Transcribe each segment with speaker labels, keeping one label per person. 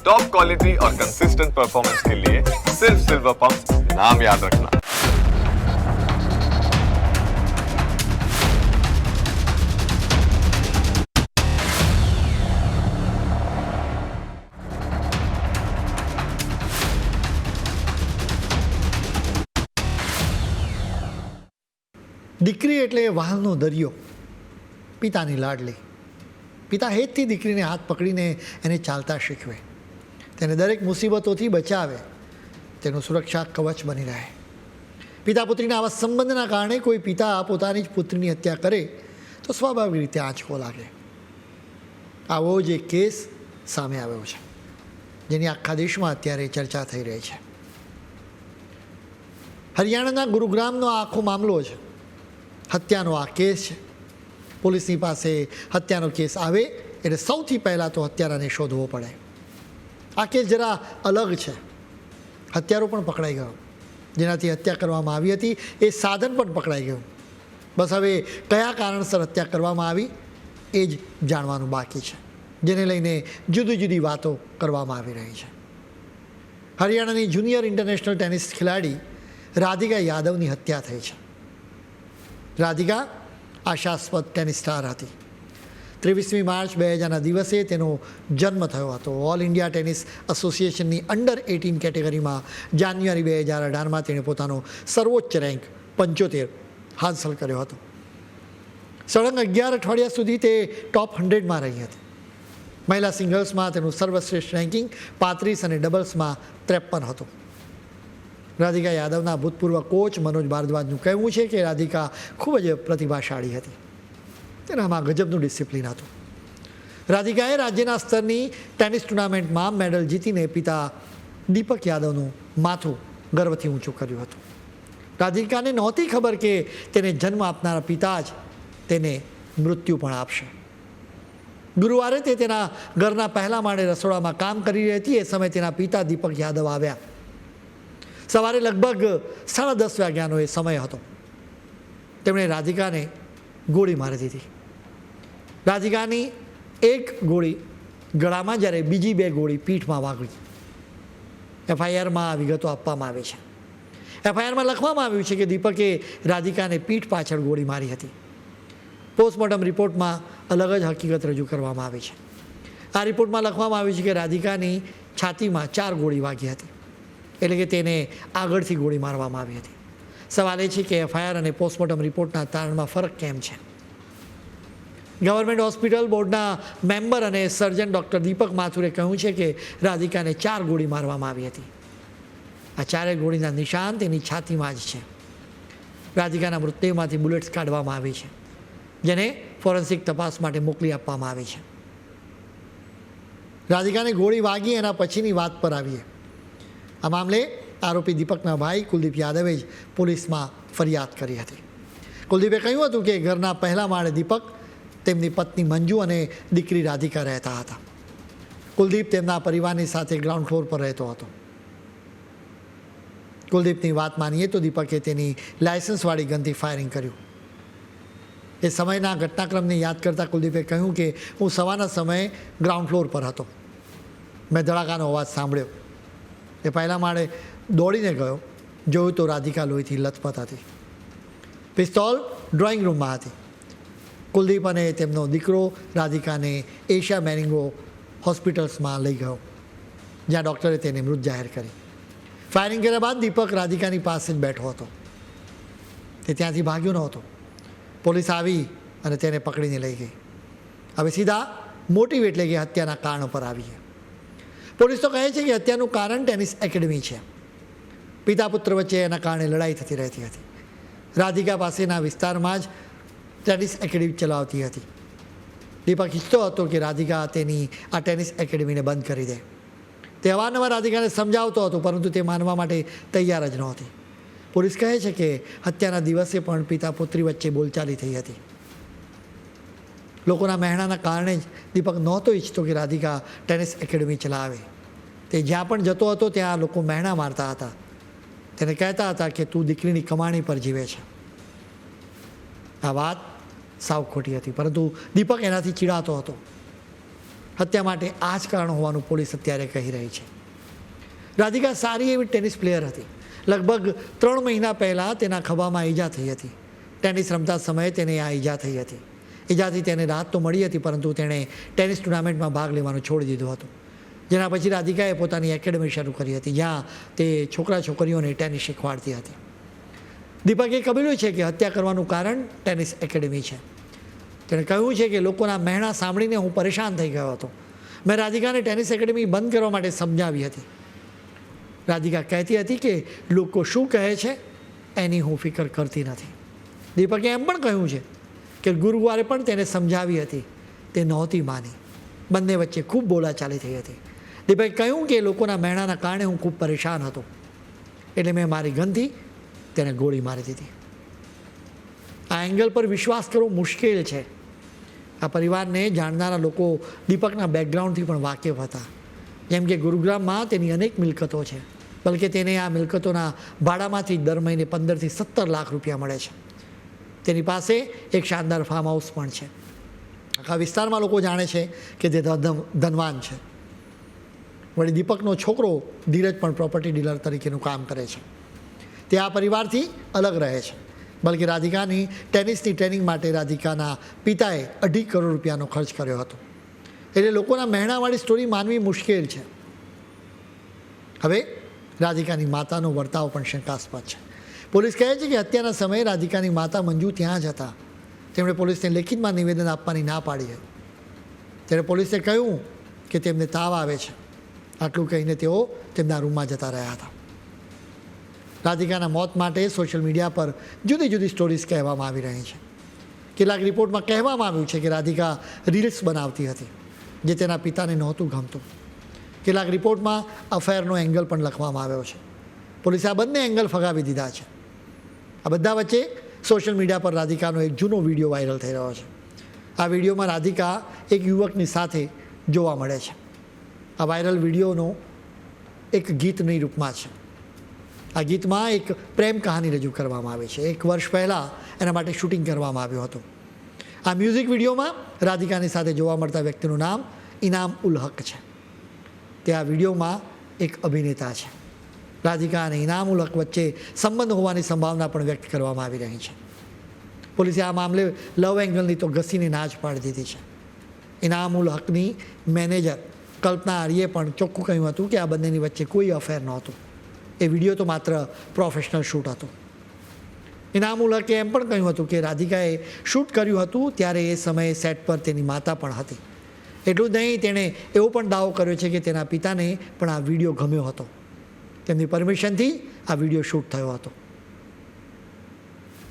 Speaker 1: Top quality और consistent performance के लिए सिर्फ सिल्वर पंप नाम याद रखना
Speaker 2: દીકરી એટલે વાલનો દરિયો પિતાની લાડલી પિતા હેતથી દીકરીને હાથ પકડીને એને ચાલતા શીખવે તેને દરેક મુસીબતોથી બચાવે. તેનું સુરક્ષા કવચ બની રહે. પિતા પુત્રીના આવા સંબંધના કારણે કોઈ પિતા પોતાની જ પુત્રીની હત્યા કરે, તો સ્વાભાવિક રીતે આંચકો લાગે. આવો જ એક કેસ સામે આવ્યો છે, જેની આખા દેશમાં અત્યારે ચર્ચા થઈ રહી છે. હરિયાણાના ગુરુગ્રામનો આ આખો મામલો છે. હત્યાનો આ કેસ છે. પોલીસની પાસે હત્યાનો કેસ આવે, એટલે સૌથી પહેલાં તો હત્યારાને શોધવો પડે. આ કેસ જરા અલગ છે. હત્યારો પણ પકડાઈ ગયો. જેનાથી હત્યા કરવામાં આવી હતી, એ સાધન પણ પકડાઈ ગયું. બસ હવે કયા કારણસર હત્યા કરવામાં આવી, એ જ જાણવાનું બાકી છે. જેને લઈને જુદી જુદી વાતો કરવામાં આવી રહી છે. હરિયાણાની જુનિયર ઇન્ટરનેશનલ ટેનિસ ખેલાડી રાધિકા યાદવની હત્યા થઈ છે. રાધિકા, આશાસ્પદ ટેનિસ સ્ટાર હતી. ત્રેવીસમી માર્ચ બે હજારના દિવસે તેનો જન્મ થયો હતો. ઓલ ઇન્ડિયા ટેનિસ એસોસિએશનની અંડર એટીન કેટેગરીમાં જાન્યુઆરી બે હજાર અઢારમાં તેણે પોતાનો સર્વોચ્ચ રેન્ક પંચોતેર હાંસલ કર્યો હતો. સળંગ અગિયાર અઠવાડિયા સુધી તે ટોપ હંડ્રેડમાં રહી હતી. મહિલા સિંગલ્સમાં તેનું સર્વશ્રેષ્ઠ રેન્કિંગ પાંત્રીસ અને ડબલ્સમાં ત્રેપન હતું. રાધિકા યાદવના ભૂતપૂર્વ કોચ મનોજ ભારદ્વાજનું કહેવું છે કે રાધિકા ખૂબ જ પ્રતિભાશાળી હતી. તેનામાં ગજબનું ડિસિપ્લિન હતું. રાધિકાએ રાજ્યના સ્તરની ટેનિસ ટુર્નામેન્ટમાં મેડલ જીતીને પિતા દીપક યાદવનું માથું ગર્વથી ઊંચું કર્યું હતું. રાધિકાને નહોતી ખબર કે તેને જન્મ આપનારા પિતા જ તેને મૃત્યુ પણ આપશે. ગુરુવારે તે તેના ઘરના પહેલા માળે રસોડામાં કામ કરી રહી હતી એ સમયે તેના પિતા દીપક યાદવ આવ્યા. સવારે લગભગ સાડા દસ વાગ્યાનો એ સમય હતો. તેમણે રાધિકાને ગોળી મારી દીધી. રાધિકાની એક ગોળી ગળામાં જ્યારે બીજી બે ગોળી પીઠમાં વાગી એફઆઈઆરમાં આ વિગતો આપવામાં આવી છે. એફઆઈઆરમાં લખવામાં આવ્યું છે કે દીપકે રાધિકાને પીઠ પાછળ ગોળી મારી હતી. પોસ્ટમોર્ટમ રિપોર્ટમાં અલગ જ હકીકત રજૂ કરવામાં આવી છે. આ રિપોર્ટમાં લખવામાં આવ્યું છે કે રાધિકાની છાતીમાં ચાર ગોળી વાગી હતી. એટલે કે તેને આગળથી ગોળી મારવામાં આવી હતી. સવાલ એ છે કે એફઆઈઆર અને પોસ્ટમોર્ટમ રિપોર્ટના તારણમાં ફરક કેમ છે? ગવર્મેન્ટ હોસ્પિટલ બોર્ડના મેમ્બર અને સર્જન ડૉક્ટર દીપક માથુરે કહ્યું છે કે રાધિકાને ચાર ગોળી મારવામાં આવી હતી. આ ચારેય ગોળીના નિશાન તેની છાતીમાં જ છે. રાધિકાના મૃતદેહમાંથી બુલેટ્સ કાઢવામાં આવી છે, જેને ફોરેન્સિક તપાસ માટે મોકલી આપવામાં આવી છે. રાધિકાને ગોળી વાગી એના પછીની વાત પર આવીએ. આ મામલે આરોપી દીપકના ભાઈ કુલદીપ યાદવે જ પોલીસમાં ફરિયાદ કરી હતી. કુલદીપે કહ્યું હતું કે ઘરના પહેલા માળે દીપક, તેમની પત્ની મંજુ અને દીકરી રાધિકા રહેતા હતા. કુલદીપ તેમના પરિવારની સાથે ગ્રાઉન્ડ ફ્લોર પર રહેતો હતો. કુલદીપની વાત માનીએ તો દીપકે તેની લાયસન્સવાળી ગનથી ફાયરિંગ કર્યું. એ સમયના ઘટનાક્રમને યાદ કરતાં કુલદીપે કહ્યું કે હું સવારના સમયે ગ્રાઉન્ડ ફ્લોર પર હતો. મેં ધડાકાનો અવાજ સાંભળ્યો. એ પહેલા માળે દોડીને ગયો. જોયું તો રાધિકા લોહીથી લથપથ હતી પિસ્તોલ ડ્રોઈંગ રૂમમાં હતી. કુલદીપ અને તેમનો દીકરો રાધિકાને એશિયા મેનિંગો હોસ્પિટલ્સમાં લઈ ગયો, જ્યાં ડૉક્ટરે તેને મૃત જાહેર કરી. ફાયરિંગ કર્યા બાદ દીપક રાધિકાની પાસે જ બેઠો હતો. તે ત્યાંથી ભાગ્યો નહોતો. પોલીસ આવી અને તેને પકડીને લઈ ગઈ. હવે સીધા મોટી એટલે કે હત્યાના કારણ પર આવીએ. પોલીસ તો કહે છે કે હત્યાનું કારણ ટેનિસ એકેડમી છે. પિતા પુત્ર વચ્ચે એના કારણે લડાઈ થતી રહેતી હતી. રાધિકા પાસેના વિસ્તારમાં જ ટેનિસ એકેડમી ચલાવતી હતી. દીપક ઈચ્છતો હતો કે રાધિકા તેની આ ટેનિસ એકેડમીને બંધ કરી દે. તે અવારનવાર રાધિકાને સમજાવતો હતો, પરંતુ તે માનવા માટે તૈયાર જ નહોતી. પોલીસ કહે છે કે હત્યાના દિવસે પણ પિતા પુત્રી વચ્ચે બોલચાલી થઈ હતી. લોકોના મહેણાના કારણે જ દીપક નહોતો ઈચ્છતો કે રાધિકા ટેનિસ એકેડમી ચલાવે. તે જ્યાં પણ જતો હતો ત્યાં લોકો મહેણા મારતા હતા. તેને કહેતા હતા કે તું દીકરીની કમાણી પર જીવે છે. આ વાત સાવ ખોટી હતી, પરંતુ દીપક એનાથી ચીડાતો હતો. હત્યા માટે આ જ કારણ હોવાનું પોલીસ અત્યારે કહી રહી છે. રાધિકા સારી એવી ટેનિસ પ્લેયર હતી. લગભગ ત્રણ મહિના પહેલાં તેના ખભામાં ઈજા થઈ હતી. ટેનિસ રમતા સમયે તેને આ ઈજા થઈ હતી. ઈજાથી તેને રાહત તો મળી હતી, પરંતુ તેણે ટેનિસ ટુર્નામેન્ટમાં ભાગ લેવાનું છોડી દીધું હતું. જેના પછી રાધિકાએ પોતાની એકેડમી શરૂ કરી હતી, જ્યાં તે છોકરા છોકરીઓને ટેનિસ શીખવાડતી હતી. દીપકે કબીલ્યું છે કે હત્યા કરવાનું કારણ ટેનિસ એકેડમી છે. તેણે કહ્યું છે કે લોકોના મહેણા સાંભળીને હું પરેશાન થઈ ગયો હતો. મેં રાધિકાને ટેનિસ એકેડમી બંધ કરવા માટે સમજાવી હતી. રાધિકા કહેતી હતી કે, લોકો શું કહે છે એની હું ફિકર કરતી નથી. દીપકે એમ પણ કહ્યું છે કે ગુરુવારે પણ તેને સમજાવી હતી. તે નહોતી માની. બંને વચ્ચે ખૂબ બોલાચાલી થઈ હતી. દીપકે કહ્યું કે લોકોના મહેણાના કારણે હું ખૂબ પરેશાન હતો. એટલે મેં મારી ગનથી તેને ગોળી મારી દીધી. આ એંગલ પર વિશ્વાસ કરવો મુશ્કેલ છે. આ પરિવારને જાણનારા લોકો દીપકના બેકગ્રાઉન્ડથી પણ વાકેફ હતા. જેમ કે ગુરુગ્રામમાં તેની અનેક મિલકતો છે. બલકે તેને આ મિલકતોના ભાડામાંથી દર મહિને પંદરથી સત્તર લાખ રૂપિયા મળે છે. તેની પાસે એક શાનદાર ફાર્મ હાઉસ પણ છે. આખા વિસ્તારમાં લોકો જાણે છે કે તે ધનવાન છે. વળી દીપકનો છોકરો ધીરજ પણ પ્રોપર્ટી ડીલર તરીકેનું કામ કરે છે. તે આ પરિવારથી અલગ રહે છે. બલકે રાધિકાની ટેનિસની ટ્રેનિંગ માટે રાધિકાના પિતાએ અઢી કરોડ રૂપિયાનો ખર્ચ કર્યો હતો. એટલે લોકોના મહેણાવાળી સ્ટોરી માનવી મુશ્કેલ છે. હવે રાધિકાની માતાનો વર્તાવ પણ શંકાસ્પદ છે. પોલીસ કહે છે કે હત્યાના સમયે રાધિકાની માતા મંજુ ત્યાં જ હતા. તેમણે પોલીસને લેખિતમાં નિવેદન આપવાની ના પાડી હતી. ત્યારે પોલીસે કહ્યું કે તેમને તાવ આવે છે. આટલું કહીને તેઓ તેમના રૂમમાં જતા રહ્યા હતા. રાધિકાના મોત માટે સોશિયલ મીડિયા પર જુદી જુદી સ્ટોરીઝ કહેવામાં આવી રહી છે. કેટલાક રિપોર્ટમાં કહેવામાં આવ્યું છે કે રાધિકા રીલ્સ બનાવતી હતી, જે તેના પિતાને નહોતું ગમતું. કેટલાક રિપોર્ટમાં અફેરનો એંગલ પણ લખવામાં આવ્યો છે. પોલીસે આ બંને એંગલ ફગાવી દીધા છે. આ બધા વચ્ચે સોશિયલ મીડિયા પર રાધિકાનો એક જૂનો વીડિયો વાયરલ થઈ રહ્યો છે. આ વિડીયોમાં રાધિકા એક યુવકની સાથે જોવા મળે છે. આ વાયરલ વિડીયોનો એક ગીતની રૂપમાં છે. આ ગીતમાં એક પ્રેમ કહાની રજૂ કરવામાં આવી છે. એક વર્ષ પહેલાં એના માટે શૂટિંગ કરવામાં આવ્યું હતું. આ મ્યુઝિક વિડીયોમાં રાધિકાની સાથે જોવા મળતા વ્યક્તિનું નામ ઇનામ ઉલ હક છે. તે આ વિડીયોમાં એક અભિનેતા છે. રાધિકા અને ઇનામુલક વચ્ચે સંબંધ હોવાની સંભાવના પણ વ્યક્ત કરવામાં આવી રહી છે. પોલીસે આ મામલે લવ એંગલની તો ઘસીને ના પાડી દીધી છે. ઇનામુલ હકની મેનેજર કલ્પના આર્યે પણ ચોખ્ખું કહ્યું હતું કે આ બંનેની વચ્ચે કોઈ અફેર નહોતું. એ વીડિયો તો માત્ર પ્રોફેશનલ શૂટ હતો. ઇનામુલ હકે એમ પણ કહ્યું હતું કે રાધિકાએ શૂટ કર્યું હતું ત્યારે એ સમયે સેટ પર તેની માતા પણ હતી. એટલું જ નહીં, તેણે એવો પણ દાવો કર્યો છે કે તેના પિતાને પણ આ વીડિયો ગમ્યો હતો. તેમની પરમિશનથી આ વીડિયો શૂટ થયો હતો.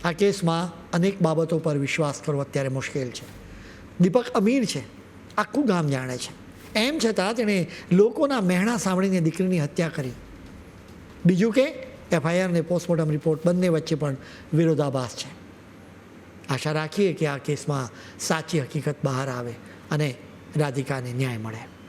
Speaker 2: આ કેસમાં અનેક બાબતો પર વિશ્વાસ કરવો અત્યારે મુશ્કેલ છે. દીપક અમીર છે, આખું ગામ જાણે છે. એમ છતાં તેણે લોકોના મહેણા સાંભળીને દીકરીની હત્યા કરી. બીજું કે, એફઆઈઆર અને પોસ્ટમોર્ટમ રિપોર્ટ બંને વચ્ચે પણ વિરોધાભાસ છે. આશા રાખીએ કે આ કેસમાં સાચી હકીકત બહાર આવે અને રાધિકાને ન્યાય મળે.